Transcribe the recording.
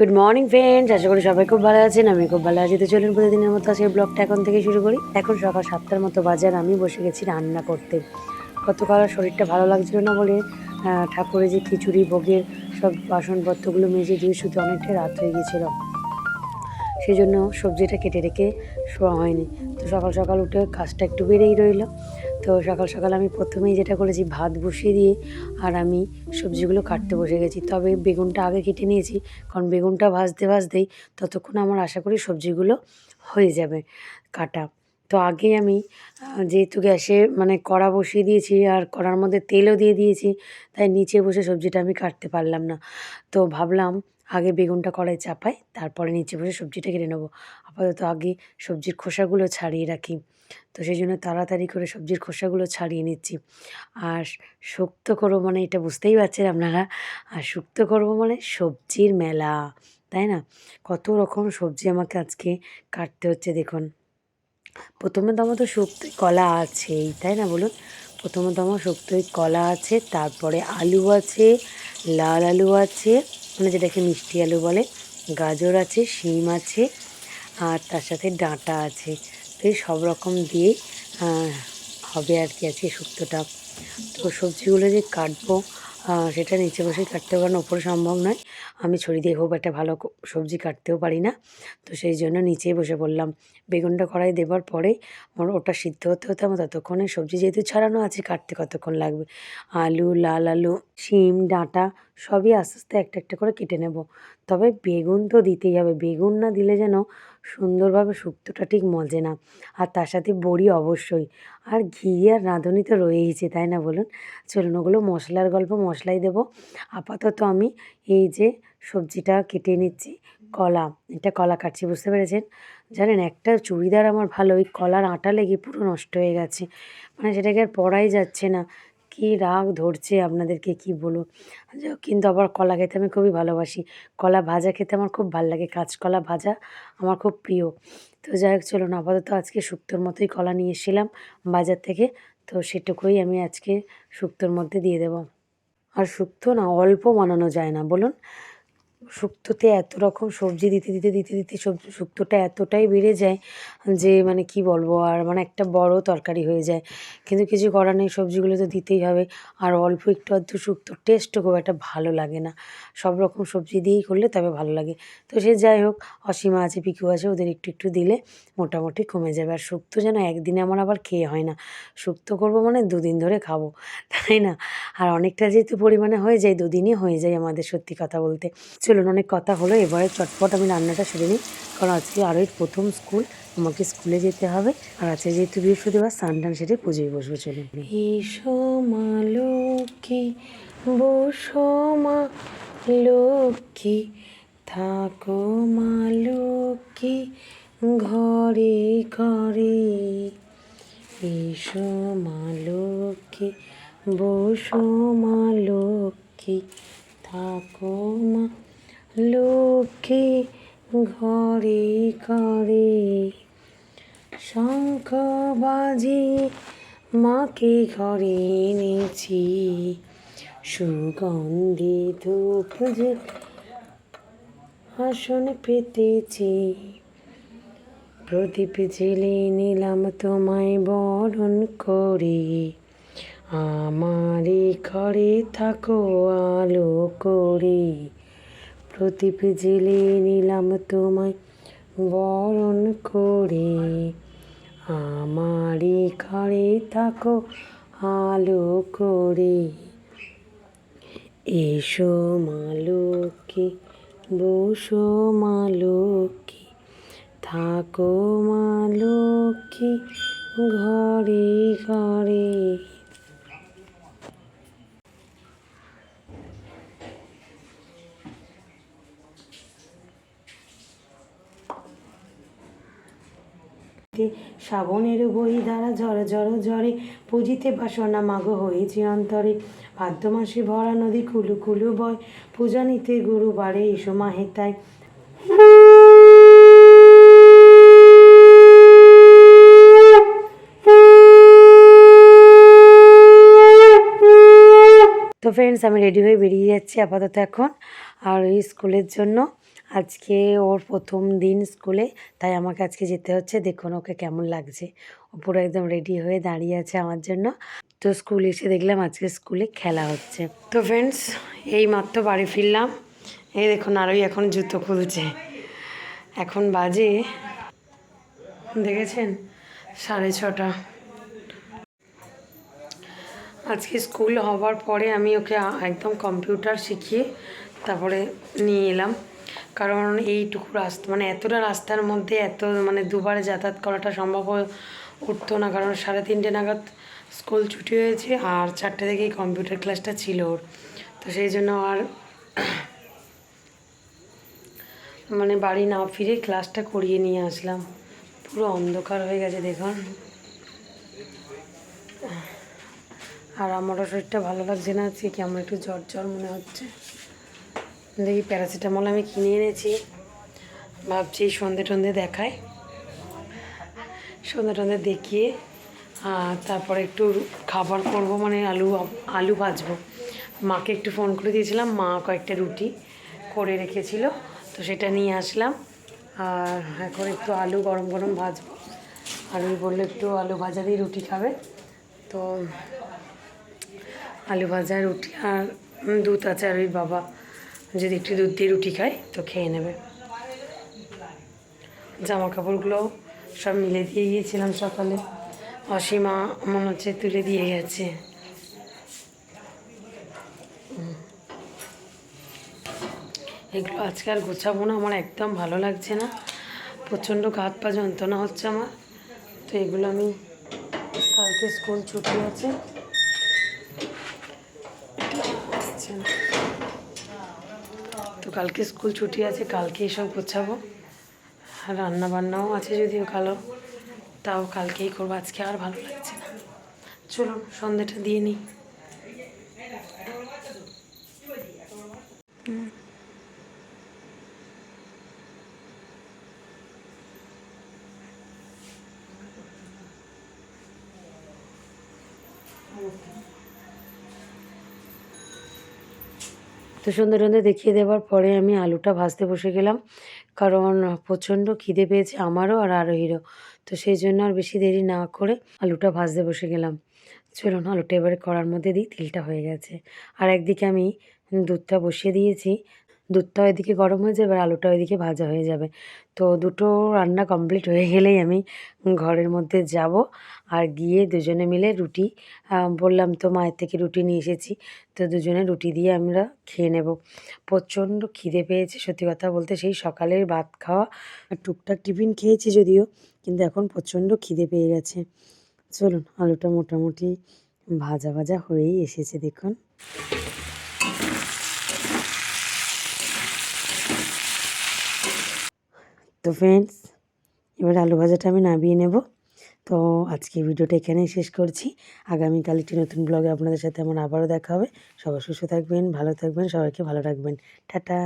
Good morning friends আশা করি সবাই খুব ভালো আছেন, আমি খুব ভালো আছি। তো চলুন প্রতিদিনের মতো আজকে ব্লগটা এখন থেকে শুরু করি। এখন সকাল সাতটার মতো বাজার আমি বসে গেছি রান্না করতে। গতকাল শরীরটা ভালো লাগছিল না বলে ঠাকুরের যে খিচুড়ি, ভোগের সব বাসনপত্রগুলো মেজে দিয়ে শুধু অনেকটাই রাত হয়ে গিয়েছিল সেই জন্য সবজিটা কেটে রেখে শোয়া হয়নি। তো সকাল সকাল উঠে কাজটা একটু বেড়েই রইল। তো সকাল সকাল আমি প্রথমেই যেটা করেছি, ভাত বসিয়ে দিয়ে আর আমি সবজিগুলো কাটতে বসে গেছি। তবে বেগুনটা আগে কেটে নিয়েছি, কারণ বেগুনটা ভাজতে ভাজতেই ততক্ষণ আমার আশা করি সবজিগুলো হয়ে যাবে কাটা। তো আগে আমি যেহেতু গ্যাসে মানে কড়া বসিয়ে দিয়েছি আর কড়ার মধ্যে তেলও দিয়ে দিয়েছি, তাই নিচে বসে সবজিটা আমি কাটতে পারলাম না। তো ভাবলাম আগে বেগুনটা কড়াই চাপাই, তারপরে নিচে বসে সবজিটা কেটে নেব। আপাতত আগে সবজির খোসাগুলো ছাড়িয়ে রাখি। তো সেই জন্য তাড়াতাড়ি করে সবজির খোসাগুলো ছাড়িয়ে নিচ্ছি। আর শুক্তো করব মানে এটা বুঝতেই পারছেন আপনারা, আর শুক্ত করব মানে সবজির মেলা, তাই না? কত রকম সবজি আমাকে আজকে কাটতে হচ্ছে দেখুন। প্রথমে তো আমার তো শুক্তোয় কলা আছেই, তাই না বলুন? প্রথমত আমার শুক্তোয় কলা আছে, তারপরে আলু আছে, লাল আলু আছে মানে যেটাকে মিষ্টি আলু বলে, গাজর আছে, শিম আছে, আর তার সাথে ডাঁটা আছে। তো এই সব রকম দিয়েই হবে আর কি আছে শুক্তোটা। তো সবজিগুলো যে কাটবো সেটা নিচে বসে কাটতে পারেন ওপরে সম্ভব নয়। আমি ছড়ি দিয়ে খুব একটা ভালো সবজি কাটতেও পারি না। তো সেই জন্য নিচেই বসে পড়লাম। বেগুনটা কড়াই দেবার পরে আমার ওটা সিদ্ধ হতে হতে আমার ততক্ষণে সবজি যেহেতু ছাড়ানো আছে, কাটতে কতক্ষণ লাগবে? আলু, লাল আলু, শিম, ডাঁটা, সবই আস্তে আস্তে একটা একটা করে কেটে নেব। তবে বেগুন তো দিতেই হবে। বেগুন না দিলে যেন সুন্দরভাবে শুক্তোটা ঠিক মজে না। আর তার সাথে বড়ি অবশ্যই। আর ঘি আর রাঁধুনি তো রয়েইছে, তাই না বলুন? চলুন ওগুলো মশলার গল্প মশলাই দেবো। আপাতত আমি এই যে সবজিটা কেটে নিচ্ছি, কলা। এটা কলা কাটছি, বুঝতে পেরেছেন? জানেন, একটা চুড়িদার আমার ভালো, ওই কলার আটা লেগে পুরো নষ্ট হয়ে গেছে। মানে সেটাকে আর পরাই যাচ্ছে না। কি রাগ ধরছে আপনাদেরকে, কি যাই কিন্তু আবার কলা খেতে আমি খুবই ভালোবাসি। কলা ভাজা খেতে আমার খুব ভালো লাগে, কাঁচকলা ভাজা আমার খুব প্রিয়। তো যাই হোক, চলুন, আপাতত আজকে শুক্তোর মতোই কলা নিয়ে এসেছিলাম বাজার থেকে। তো সেটুকুই আমি আজকে শুক্তোর মধ্যে দিয়ে দেব। আর শুক্তো না, অল্প বানানো যায় না, বলুন। শুক্তোতে এত রকম সবজি দিতে দিতে দিতে দিতে সবজি, শুক্তোটা এতটাই বেড়ে যায় যে মানে কি বলব, আর মানে একটা বড় তরকারি হয়ে যায়। কিন্তু কিছু করার নেই, সবজিগুলো তো দিতেই হবে। আর অল্প একটু আধটু শুক্তোর টেস্টও খুব একটা ভালো লাগে না। সব রকম সবজি দিয়েই করলে তবে ভালো লাগে। তো সে যাই হোক, অসীমা আছে, পিকু আছে, ওদের একটু একটু দিলে মোটামুটি কমে যাবে। আর শুক্তো যেন একদিনে আমার আবার খেয়ে হয় না। শুক্তো করব মানে দুদিন ধরে খাব, তাই না? আর অনেকটা যেহেতু পরিমাণে হয়ে যায়, দুদিনই হয়ে যায় আমাদের সত্যি কথা বলতে। চলুন অনেক কথা হলো, এবারে চটপট আমি রান্নাটা সেরে নিই। কারণ আজকে আরোই প্রথম স্কুল, আমাকে স্কুলে যেতে হবে। আর আজকে যেহেতু বৃহস্পতিবার স্নান টান সেরে পুজোয় বসবো, চলুন। লক্ষ্মী, বসো মা লক্ষ্মী। থাকো মা লক্ষ্মী, ঘরে ঘরে। এসো মা লক্ষ্মী, বসো মা লক্ষ্মী। থাকো মা লক্ষ্মী ঘরে ঘরে শঙ্খ বাজি মাকে ঘরে এনেছি। সুগন্ধি ধূপ আসন পেতেছি। প্রদীপ জেলে নিলাম তোমায় বরণ করে। আমারে ঘরে থাকো আলো করে। প্রদীপ জেলে নিলাম তোমায় বরণ করে। আমারে ঘরে থাকো আলো করে। এসো মা লক্ষ্মী বসো মা লক্ষ্মী থাকো মা লক্ষ্মী ঘরে। ঘরে শ্রাবণের বই দ্বারা ঝড় ঝড় ঝরে পুজিতে বাসনা মাগো হয়েছে অন্তরে। ভাদ্র মাসে ভরা নদী কুলু কুলু বয়, পূজা নিতে গুরু বারে এসো মাহেতায়। তো ফ্রেন্ডস আমি রেডি হয়ে বেরিয়ে যাচ্ছি আপাতত এখন, আর এই স্কুলের জন্য। আজকে ওর প্রথম দিন স্কুলে, তাই আমাকে আজকে যেতে হচ্ছে। দেখুন ওকে কেমন লাগছে। ও পুরো একদম রেডি হয়ে দাঁড়িয়ে আছে আমার জন্য। তো স্কুল এসে দেখলাম আজকে স্কুলে খেলা হচ্ছে। তো ফ্রেন্ডস এই মাত্র বাড়ি ফিরলাম। এই দেখুন আরোই এখন জুতো খুলছে। এখন বাজে, দেখেছেন? সাড়ে ছটা। আজকে স্কুল হওয়ার পরে আমি ওকে একদম কম্পিউটার শিখিয়ে তারপরে নিয়ে এলাম। কারণ এইটুকু রাস্তা মানে এতটা রাস্তার মধ্যে এত মানে দুবারে যাতায়াত করাটা সম্ভব উঠতো না, কারণ সাড়ে তিনটে নাগাদ স্কুল ছুটি হয়েছে আর চারটে থেকেই কম্পিউটার ক্লাসটা ছিল ওর। তো সেই জন্য আর মানে বাড়ি না ফিরে ক্লাসটা করিয়ে নিয়ে আসলাম। পুরো অন্ধকার হয়ে গেছে দেখুন। আর আমারও শরীরটা ভালো লাগছে না, আজকে কেমন একটু জ্বর জ্বর মনে হচ্ছে? দেখি প্যারাসিটামল আমি কিনে এনেছি। ভাবছি সন্ধে টন্ধে দেখায় সন্ধে টন্ধে দেখিয়ে তারপরে একটু খাবার করব মানে আলু আলু ভাজবো। মাকে একটু ফোন করে দিয়েছিলাম, মা কয়েকটা রুটি করে রেখেছিল, তো সেটা নিয়ে আসলাম। আর এখন একটু আলু গরম গরম ভাজবো। আর ওই বলল একটু আলু ভাজা দিয়ে রুটি খাবে। তো আলু ভাজা, রুটি আর দুধ আছে আর ওই বাবা যদি একটু দুধ দিয়ে রুটি খায়, তো খেয়ে নেবে। জামা কাপড়গুলো সব মিলে দিয়ে গিয়েছিলাম সকালে। অসীমা মনে হচ্ছে তুলে দিয়ে গেছে। এগুলো আজকে আর গোছাবো না, আমার একদম ভালো লাগছে না। প্রচণ্ড হাত পা যন্ত্রণা হচ্ছে আমার। তো এগুলো আমি কালকে স্কুল ছুটি আছে আসছে না। তো কালকে স্কুল ছুটি আছে, কালকে এসব গোছাবো। রান্না বান্নাও আছে যদিও কালো, তাও কালকেই করব। আজকে আর ভালো লাগছে না। চলুন সন্ধেটা দিয়ে নিই। তো সুন্দর সুন্দর দেখিয়ে দেওয়ার পরে আমি আলুটা ভাজতে বসে গেলাম। কারণ প্রচণ্ড খিদে পেয়েছে আমারও আর আরোহীরও। তো সেই জন্য আর বেশি দেরি না করে আলুটা ভাজতে বসে গেলাম। চলুন আলুটা এবারে কড়ার মধ্যে দিই, তিলটা হয়ে গেছে। আর একদিকে আমি দুধটা বসিয়ে দিয়েছি। দুধটা ওইদিকে গরম হয়ে যাবে আর আলুটা ওইদিকে ভাজা হয়ে যাবে। তো দুটো রান্না কমপ্লিট হয়ে গেলেই আমি ঘরের মধ্যে যাব আর গিয়ে দুজনে মিলে রুটি বললাম তো মায়ের থেকে রুটি নিয়ে এসেছি। তো দুজনে রুটি দিয়ে আমরা খেয়ে নেব। প্রচণ্ড খিদে পেয়েছে, সত্যি কথা বলতে সেই সকালের ভাত খাওয়া আর টুকটাক টিফিন খেয়েছি যদিও, কিন্তু এখন প্রচণ্ড খিদে পেয়ে গেছে। চলুন, আলুটা মোটামুটি ভাজা ভাজা হয়েই এসেছে, দেখুন। তো ফ্রেন্ডস এবার আলু ভাজাটা আমি নামিয়ে নেব। তো আজকে ভিডিওটা এখানেই শেষ করছি। আগামীকাল একটি নতুন ব্লগে আপনাদের সাথে আমার আবারও দেখা হবে। সবাই সুস্থ থাকবেন, ভালো থাকবেন, সবাইকে ভালো রাখবেন। টাটা!